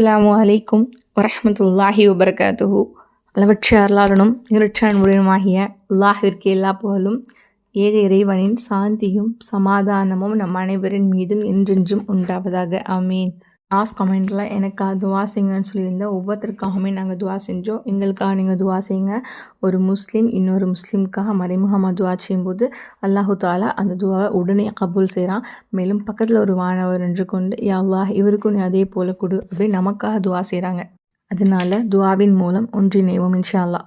அஸ்ஸலாமு அலைக்கும் வரமத்துல்லாஹி வபரகாத்துஹு. அளவற்ற அருளாளனும் இருட்சான்முடையனுமாகிய அல்லாஹிற்கு எல்லா புகழும் ஏக இறைவனின் சாந்தியும் சமாதானமும் நம் அனைவரின் மீதும் என்றென்றும் உண்டாவதாக. அமீன் லாஸ்ட் கமெண்ட்டில் எனக்கு துவா செய்யுங்கன்னு சொல்லியிருந்தேன் ஒவ்வொருத்தருக்காகவுமே நாங்கள் துவா செஞ்சோம். எங்களுக்காக நீங்கள் துவா செய்யுங்க ஒரு முஸ்லீம் இன்னொரு முஸ்லீமுக்காக மறைமுகமாக துவா செய்யும்போது அல்லாஹு தாலா அந்த துவாவை உடனே கபூல் செய்கிறான் மேலும் பக்கத்தில் ஒரு வானவர் என்று கொண்டு யா அல்லாஹ் இவருக்கும் நீ அதே போல கொடு அப்படின்னு நமக்காக துவா செய்கிறாங்க அதனால துவாவின் மூலம் ஒன்றிணைவோம் இன்ஷா அல்லாஹ்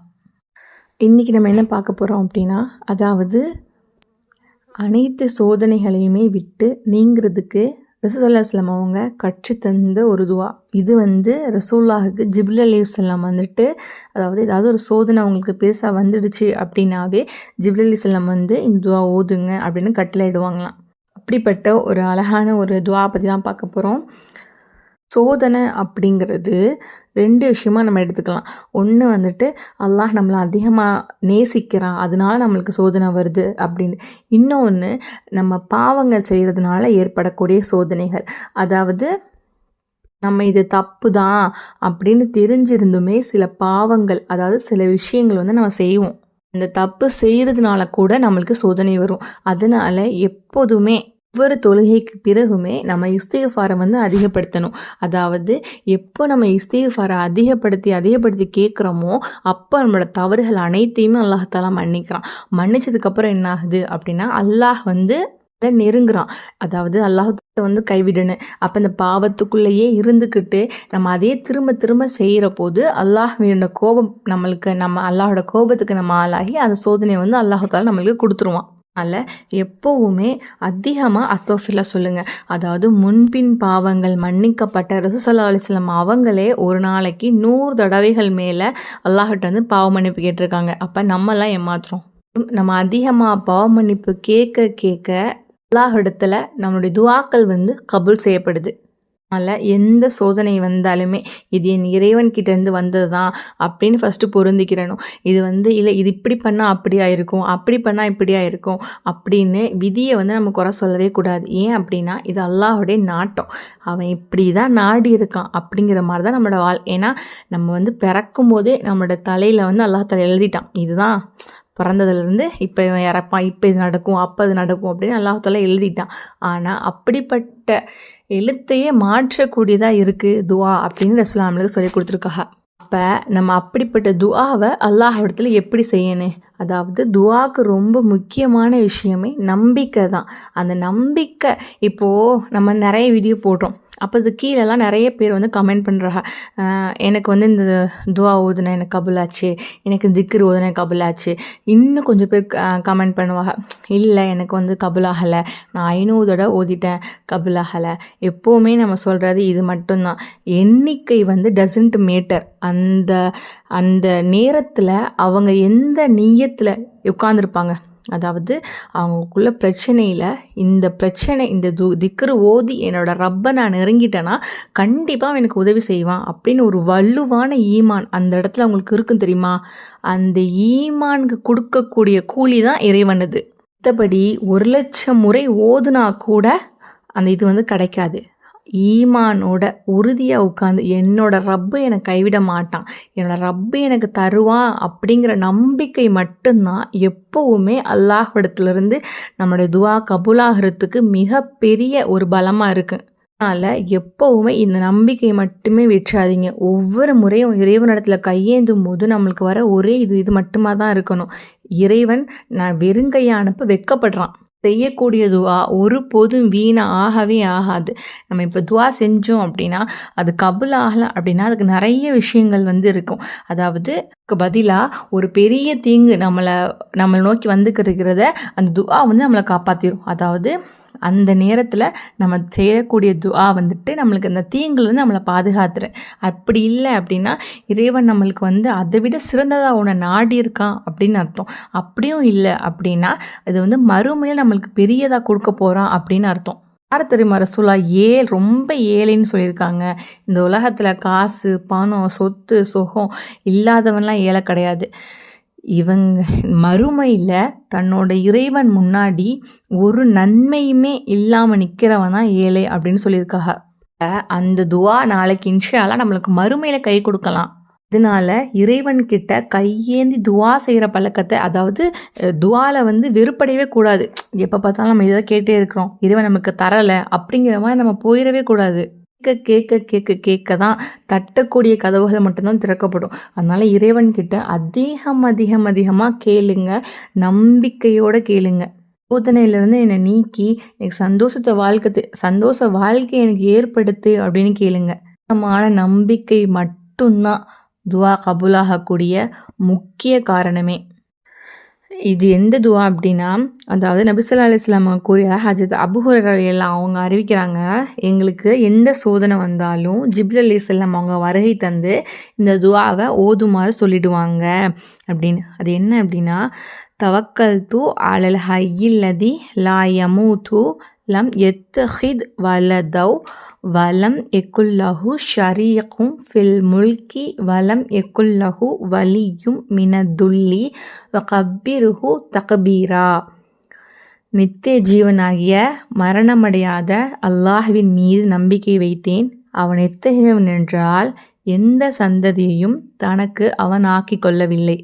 இன்றைக்கி நம்ம என்ன பார்க்க போகிறோம் அப்படின்னா அதாவது அனைத்து சோதனைகளையுமே விட்டு நீங்கிறதுக்கு ரசூல்லாஸ்லாம் அவங்க கற்றுத்தந்த ஒரு துவா. இது வந்து ரசூல்லாவுக்கு ஜிப்ல அலிஸ்லாம் வந்துட்டு அதாவது ஏதாவது ஒரு சோதனை அவங்களுக்கு பெருசாக வந்துடுச்சு அப்படின்னாவே ஜிப்ல அலிஸ்லாம் வந்து இந்த துவா ஓதுங்க அப்படின்னு கட்டளையிடுவாங்களாம். அப்படிப்பட்ட ஒரு அழகான ஒரு துவா பற்றி தான் பார்க்க போகிறோம் சோதனை அப்படிங்கிறது ரெண்டு விஷயமா நம்ம எடுத்துக்கலாம். ஒன்று வந்துட்டு அல்லாஹ் நம்மளை அதிகமாக நேசிக்கிறான் அதனால நம்மளுக்கு சோதனை வருது அப்படின்னு. இன்னொன்று நம்ம பாவங்கள் செய்கிறதுனால ஏற்படக்கூடிய சோதனைகள். அதாவது நம்ம இது தப்பு தான் அப்படின்னு தெரிஞ்சிருந்துமே சில பாவங்கள் அதாவது சில விஷயங்கள் வந்து நம்ம செய்வோம். இந்த தப்பு செய்கிறதுனால கூட நம்மளுக்கு சோதனை வரும். அதனால் எப்போதுமே ஒவ்வொரு தொழுகைக்கு பிறகுமே நம்ம இஸ்திகஃபாரை வந்து அதிகப்படுத்தணும். அதாவது எப்போ நம்ம இஸ்திகஃபாரை அதிகப்படுத்தி அதிகப்படுத்தி கேட்குறோமோ அப்போ நம்மளோட தவறுகள் அனைத்தையுமே அல்லாஹாலா மன்னிக்கிறான். மன்னிச்சதுக்கப்புறம் என்ன ஆகுது அப்படின்னா அல்லாஹ் வந்து நெருங்குறான். அதாவது அல்லாஹத்தை வந்து கைவிடணும். அப்போ இந்த பாவத்துக்குள்ளேயே இருந்துக்கிட்டு நம்ம அதே திரும்ப திரும்ப செய்கிற போது அல்லாஹோட கோபம் நம்மளுக்கு நம்ம அல்லாஹோட கோபத்துக்கு நம்ம ஆளாகி அந்த சோதனையை வந்து அல்லாஹால நம்மளுக்கு கொடுத்துருவான். அதனால் எப்போவுமே அதிகமாக அஸ்தோஃபில்லா சொல்லுங்கள் அதாவது முன்பின் பாவங்கள் மன்னிக்கப்பட்ட ரசூசல்லா அலிஸ்லாம் அவங்களே ஒரு நாளைக்கு நூறு தடவைகள் மேலே அல்லாஹிட்ட வந்து பாவ மன்னிப்பு கேட்டிருக்காங்க. அப்போ நம்மலாம் ஏமாத்துறோம். நம்ம அதிகமாக பாவ மன்னிப்பு கேட்க கேட்க அல்லாஹிடத்தில் நம்மளுடைய துவாக்கள் வந்து கபூல் செய்யப்படுது. அதனால் எந்த சோதனை வந்தாலுமே இது என் இறைவன்கிட்டேருந்து வந்தது தான் அப்படின்னு ஃபஸ்ட்டு பொருந்திக்கிறணும். இது வந்து இல்லை இது இப்படி பண்ணால் அப்படி ஆயிருக்கும் அப்படி பண்ணால் இப்படி ஆயிருக்கும் அப்படின்னு விதியை வந்து நம்ம குறை சொல்லவே கூடாது. ஏன் அப்படின்னா இது அல்லாஹுடைய நாட்டம். அவன் இப்படி தான் நாடி இருக்கான் அப்படிங்கிற மாதிரி தான் நம்மளோட வாழ் ஏன்னா நம்ம வந்து பிறக்கும் போதே நம்மளோட தலையில் வந்து அல்லாஹ் தலை எழுதிட்டான். இதுதான். பிறந்ததுலேருந்து இப்போ இவன் இறப்பான் இப்போ இது நடக்கும் அப்போ இது நடக்கும் அப்படின்னு அல்லாஹால எழுதிட்டான். ஆனால் அப்படிப்பட்ட எழுத்தையே மாற்றக்கூடியதாக இருக்குது துவா அப்படின்னு ரசுலாமலுக்கு சொல்லி கொடுத்துருக்காங்க. அப்போ நம்ம அப்படிப்பட்ட துவாவை அல்லாஹ் இடத்துல எப்படி செய்யணும்? அதாவது துவாக்கு ரொம்ப முக்கியமான விஷயமே நம்பிக்கை தான். அந்த நம்பிக்கை இப்போது நம்ம நிறைய வீடியோ போடுறோம் அப்போ இது கீழெல்லாம் நிறைய பேர் வந்து கமெண்ட் பண்ணுறாங்க எனக்கு வந்து இந்த துவா ஓதுன எனக்கு கபுலாச்சு எனக்கு திக்ரு ஓதுன கபுலாச்சு. இன்னும் கொஞ்சம் பேர் கமெண்ட் பண்ணுவாங்க. இல்லை எனக்கு வந்து கபுலாகலை. நான் ஐநூறு தடவை ஓதிட்டேன் கபுலாகலை. எப்போவுமே நம்ம சொல்கிறது இது மட்டும்தான். எண்ணிக்கை வந்து டசன்ட் மேட்டர் அந்த அந்த நேரத்தில் அவங்க எந்த நீயத்தில் உட்காந்துருப்பாங்க அதாவது அவங்களுக்குள்ள பிரச்சனையில் இந்த பிரச்சனை இந்த து திக்கரு ஓதி என்னோடய ரப்பை நான் நெருங்கிட்டேன்னா கண்டிப்பாக அவன் எனக்கு உதவி செய்வான் அப்படின்னு ஒரு வலுவான ஈமான் அந்த இடத்துல அவங்களுக்கு இருக்கும் தெரியுமா? அந்த ஈமானுக்கு கொடுக்கக்கூடிய கூலி தான் இறைவனது மற்றபடி ஒரு லட்சம் முறை ஓதுனா கூட அந்த இது வந்து கிடைக்காது. ஈமானோட உறுதியாக உட்காந்து என்னோட ரப்பு எனக்கு கைவிட மாட்டான். என்னோட ரப்பு எனக்கு தருவான் அப்படிங்கிற நம்பிக்கை மட்டும்தான் எப்போவுமே அல்லாஹிடத்துலேருந்து நம்மளுடைய துவா கபுலாகிறதுக்கு மிகப்பெரிய ஒரு பலமாக இருக்குது அதனால் எப்போவுமே இந்த நம்பிக்கை மட்டுமே விட்டுறாதீங்க. ஒவ்வொரு முறையும் இறைவனிடத்தில் கையேந்தும் போது நம்மளுக்கு வர ஒரே இது இது மட்டுமா தான் இருக்கணும். இறைவன் நான் வெறுங்கையை அனுப்ப வெக்கப்படுறான். செய்யக்கூடிய துவா ஒருபோதும் வீணாக ஆகவே ஆகாது. நம்ம இப்போ துவா செஞ்சோம் அப்படின்னா அது கபுல் ஆகலை அப்படின்னா அதுக்கு நிறைய விஷயங்கள் வந்து இருக்கும். அதாவது பதிலாக ஒரு பெரிய தீங்கு நம்மளை நம்மளை நோக்கி வந்துக்கிறத அந்த துவா வந்து நம்மளை காப்பாற்றிடும் அதாவது அந்த நேரத்தில் நம்ம செய்யக்கூடிய துவா வந்துட்டு நம்மளுக்கு அந்த தீங்குலேருந்து நம்மளை பாதுகாத்துறேன் அப்படி இல்லை அப்படின்னா இறைவன் நம்மளுக்கு வந்து அதை விட சிறந்ததாக உன்னை நாடி இருக்கான் அப்படின்னு அர்த்தம். அப்படியும் இல்லை அப்படின்னா அது வந்து மறுமையில் நம்மளுக்கு பெரியதாக கொடுக்க போகிறான் அப்படின்னு அர்த்தம். யார் தெரியுமா ரசூலா? ஏ ரொம்ப ஏழைன்னு சொல்லியிருக்காங்க. இந்த உலகத்தில் காசு பணம் சொத்து சுகம் இல்லாதவன்லாம் ஏழை கிடையாது. இவங்க மறுமையில் தன்னோட இறைவன் முன்னாடி ஒரு நன்மையுமே இல்லாமல் நிற்கிறவன் தான் ஏழை அப்படின்னு சொல்லியிருக்காங்க. அந்த துவா நாளைக்கு இன்ஷா நம்மளுக்கு மறுமையில் கை கொடுக்கலாம். இதனால் இறைவன்கிட்ட கையேந்தி துவா செய்கிற பழக்கத்தை அதாவது துவாவில் வந்து வெறுப்படையவே கூடாது. எப்போ பார்த்தாலும் நம்ம இதை கேட்டே இருக்கிறோம். இறைவன் நமக்கு தரலை அப்படிங்கிற மாதிரி நம்ம போயிடவே கூடாது. கேட்க கேட்க கேட்க கேட்க தான் தட்டக்கூடிய கதவுகள் மட்டும்தான் திறக்கப்படும். அதனால் இறைவன் கிட்ட அதிகம் அதிகம் அதிகமாக கேளுங்க. நம்பிக்கையோடு கேளுங்க. சோதனையிலேருந்து என்னை நீக்கி எனக்கு சந்தோஷத்தை வாழ்க்கை சந்தோஷ வாழ்க்கை எனக்கு ஏற்படுத்து அப்படின்னு கேளுங்க. சுத்தமான நம்பிக்கை மட்டும்தான் துவா கபூலாகக்கூடிய முக்கிய காரணமே. இது எந்த துவா அப்படின்னா அதாவது நபிசல்லா அலிஸ்லாம் கூறிய ஹஜத் அபுஹுரர் எல்லாம் அவங்க அறிவிக்கிறாங்க எங்களுக்கு எந்த சோதனை வந்தாலும் ஜிப்ரல் அலிஸ்லாம் அவங்க வருகை தந்து இந்த துவாவை ஓதுமாறு சொல்லிடுவாங்க அப்படின்னு. அது என்ன அப்படின்னா தவக்கல் தூ அலல் ஹையில்லதி லா யமூது லம் எத்தஹித் வலதவ் வலம் எக்குல்லஹு ஷரீக்கும் ஃபில் முல்கி வலம் எக்குல்லஹு வலியும் மினதுல்லி கபிருஹு தகபீரா. நித்திய ஜீவனாகிய மரணமடையாத அல்லாஹ்வின் மீது நம்பிக்கை வைத்தேன். அவன் எத்தகையவன் என்றால் எந்த சந்ததியையும் தனக்கு அவன் ஆக்கிக் கொள்ளவில்லை.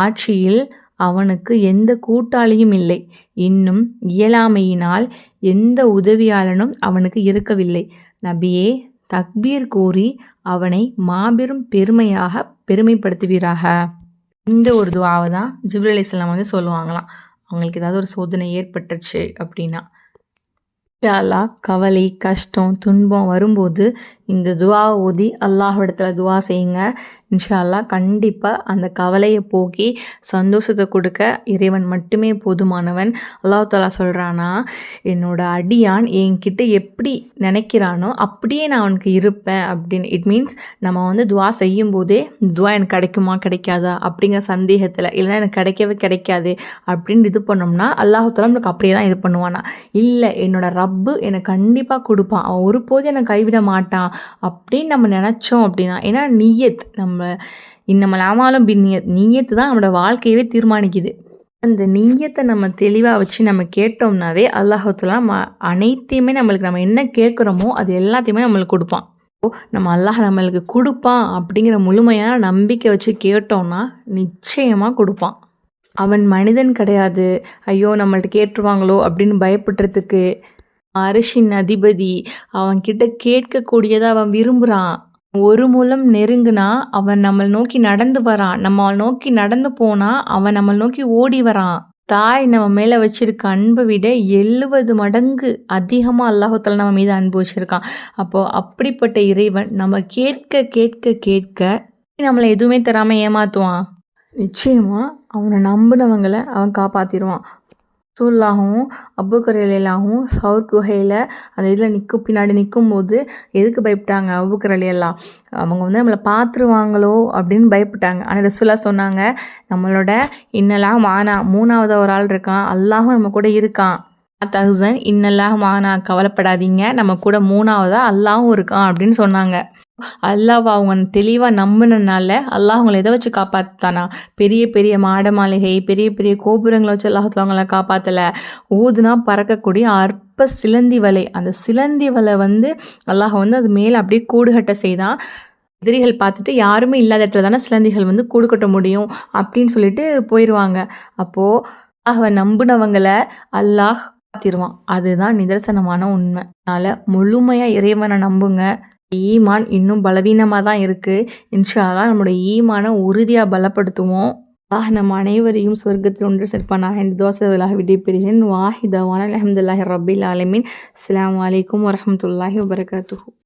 ஆட்சியில் அவனுக்கு எந்த கூட்டாளியும் இல்லை. இன்னும் இயலாமையினால் எந்த உதவியாளனும் அவனுக்கு இருக்கவில்லை. நபியே தக்பீர் கூறி அவனை மாபெரும் பெருமையாக பெருமைப்படுத்துவீராக. இந்த ஒரு துவாவை தான் ஜிப்ரல் அலிஸ்லாம் வந்து சொல்லுவாங்களாம். அவங்களுக்கு ஏதாவது ஒரு சோதனை ஏற்பட்டுச்சு அப்படின்னா. இன்ஷா கவலை கஷ்டம் துன்பம் வரும்போது இந்த துவா ஓதி அல்லாஹ்விடத்துல துவா செய்யுங்க. இன்ஷா அல்லாஹ் கண்டிப்பாக அந்த கவலையை போக்கி சந்தோஷத்தை கொடுக்க இறைவன் மட்டுமே போதுமானவன். அல்லாஹ் தாலா சொல்கிறானா என்னோட அடியான் என்கிட்ட எப்படி நினைக்கிறானோ அப்படியே நான் அவனுக்கு இருப்பேன். அப்படின்னு. இட் மீன்ஸ் நம்ம வந்து துவா செய்யும் போதே துவா எனக்கு கிடைக்குமா கிடைக்காதா? அப்படிங்கிற சந்தேகத்தில் இல்லைன்னா எனக்கு கிடைக்கவே கிடைக்காது. அப்படின்னு இது பண்ணோம்னா அல்லாஹாலா நம்மளுக்கு அப்படியே தான் இது பண்ணுவானா. இல்லை என்னோட ரப்பு எனக்கு கண்டிப்பாக கொடுப்பான். அவன் ஒருபோது என்னை கைவிட மாட்டான். அப்படின்னு நம்ம நினச்சோம் அப்படின்னா ஏன்னா நீயத் நம்ம இன்னமல் ஆமாலும் பின் நீயத்து தான் நம்மளோட வாழ்க்கையவே தீர்மானிக்குது. அந்த நீயத்தை நம்ம தெளிவாக வச்சு நம்ம கேட்டோம்னாவே அல்லாஹத்துல நம்ம அனைத்தையுமே நம்மளுக்கு நம்ம என்ன கேட்குறோமோ அது எல்லாத்தையுமே நம்மளுக்கு கொடுப்பான். ஓ, நம்ம அல்லாஹ் நம்மளுக்கு கொடுப்பான் அப்படிங்கிற முழுமையான நம்பிக்கை வச்சு கேட்டோம்னா நிச்சயமாக கொடுப்பான். அவன் மனிதன் கிடையாது. ஐயோ நம்மள்ட்ட கேட்டுருவாங்களோ அப்படின்னு பயப்படுறதுக்கு அரிசின் அதிபதி அவன்கிட்ட கேட்கக்கூடியதை அவன் விரும்புகிறான் ஒரு மூலம் நெருங்குனா அவன் நம்மளை நோக்கி நடந்து வரான். நம்ம நோக்கி நடந்து போனா அவன் நம்மளை நோக்கி ஓடி வரான். தாய் நம்ம மேலே வச்சிருக்க அன்பை விட எழுவது மடங்கு அதிகமாக அல்லாஹத்தில் நம்ம மீது அன்பு வச்சுருக்கான். அப்போது அப்படிப்பட்ட இறைவன் நம்ம கேட்க கேட்க கேட்க நம்மளை எதுவுமே தராமல் ஏமாத்துவான். நிச்சயமாக அவனை நம்பினவங்களை அவன் காப்பாற்றிடுவான் ரசூல்லாகவும் அபுக்கரையிலாகவும் சவுர் குகையில் அந்த இதில் நிற்கும் பின்னாடி நிற்கும் போது எதுக்கு பயப்பட்டாங்க அபுக்கரையெல்லாம் அவங்க வந்து நம்மளை பார்த்துருவாங்களோ அப்படின்னு பயப்பட்டாங்க. ஆனால் ரசூல்லா சொன்னாங்க நம்மளோட இன்னெல்லாம் மானா மூணாவது ஒரு ஆள் இருக்கான் அல்லாஹும் நம்ம கூட இருக்கான். தௌசண்ட் இன்னெல்லாம் மானா கவலைப்படாதீங்க நம்ம கூட மூணாவதாக அல்லாஹும் இருக்கான் அப்படின்னு சொன்னாங்க. அல்லாஹ் அவங்க தெளிவாக நம்பினனால அல்லாஹ் அவங்களை எதை வச்சு காப்பாத்தானா பெரிய பெரிய மாட மாளிகை பெரிய பெரிய கோபுரங்களை வச்சு அல்லாஹத்துல அவங்கள காப்பாற்றலை ஊதுனா பறக்கக்கூடிய அற்ப சிலந்தி வலை. அந்த சிலந்தி வலை வந்து அல்லாஹ் வந்து அது மேலே அப்படியே கூடுகட்ட செய்தான் எதிரிகள் பார்த்துட்டு யாருமே இல்லாத இடத்துல தானே சிலந்திகள் வந்து கூடு கட்ட முடியும் அப்படின்னு சொல்லிட்டு போயிடுவாங்க அப்போது அல்லாஹ்வை நம்பினவங்களை அல்லாஹ் காத்திருவான் அதுதான் நிதர்சனமான உண்மை. அதனால் முழுமையாக இறைவனை நம்புங்க. ஈமான் இன்னும் பலவீனமாக தான் இருக்குது இன்ஷா நம்மளுடைய ஈமானை உறுதியாக பலப்படுத்துவோம். ஆஹ் நம் அனைவரையும் சொர்க்கத்தில் ஒன்று சேர்ப்பானாக. என்று தோசைகளாக விடைபெறுகிறேன். வாஹிதவான அலமதுல்லாஹி ரபில் ஆலமின். அஸ்லாம் வலைக்கம் வரமத்துல்லாஹி வபரகாத்து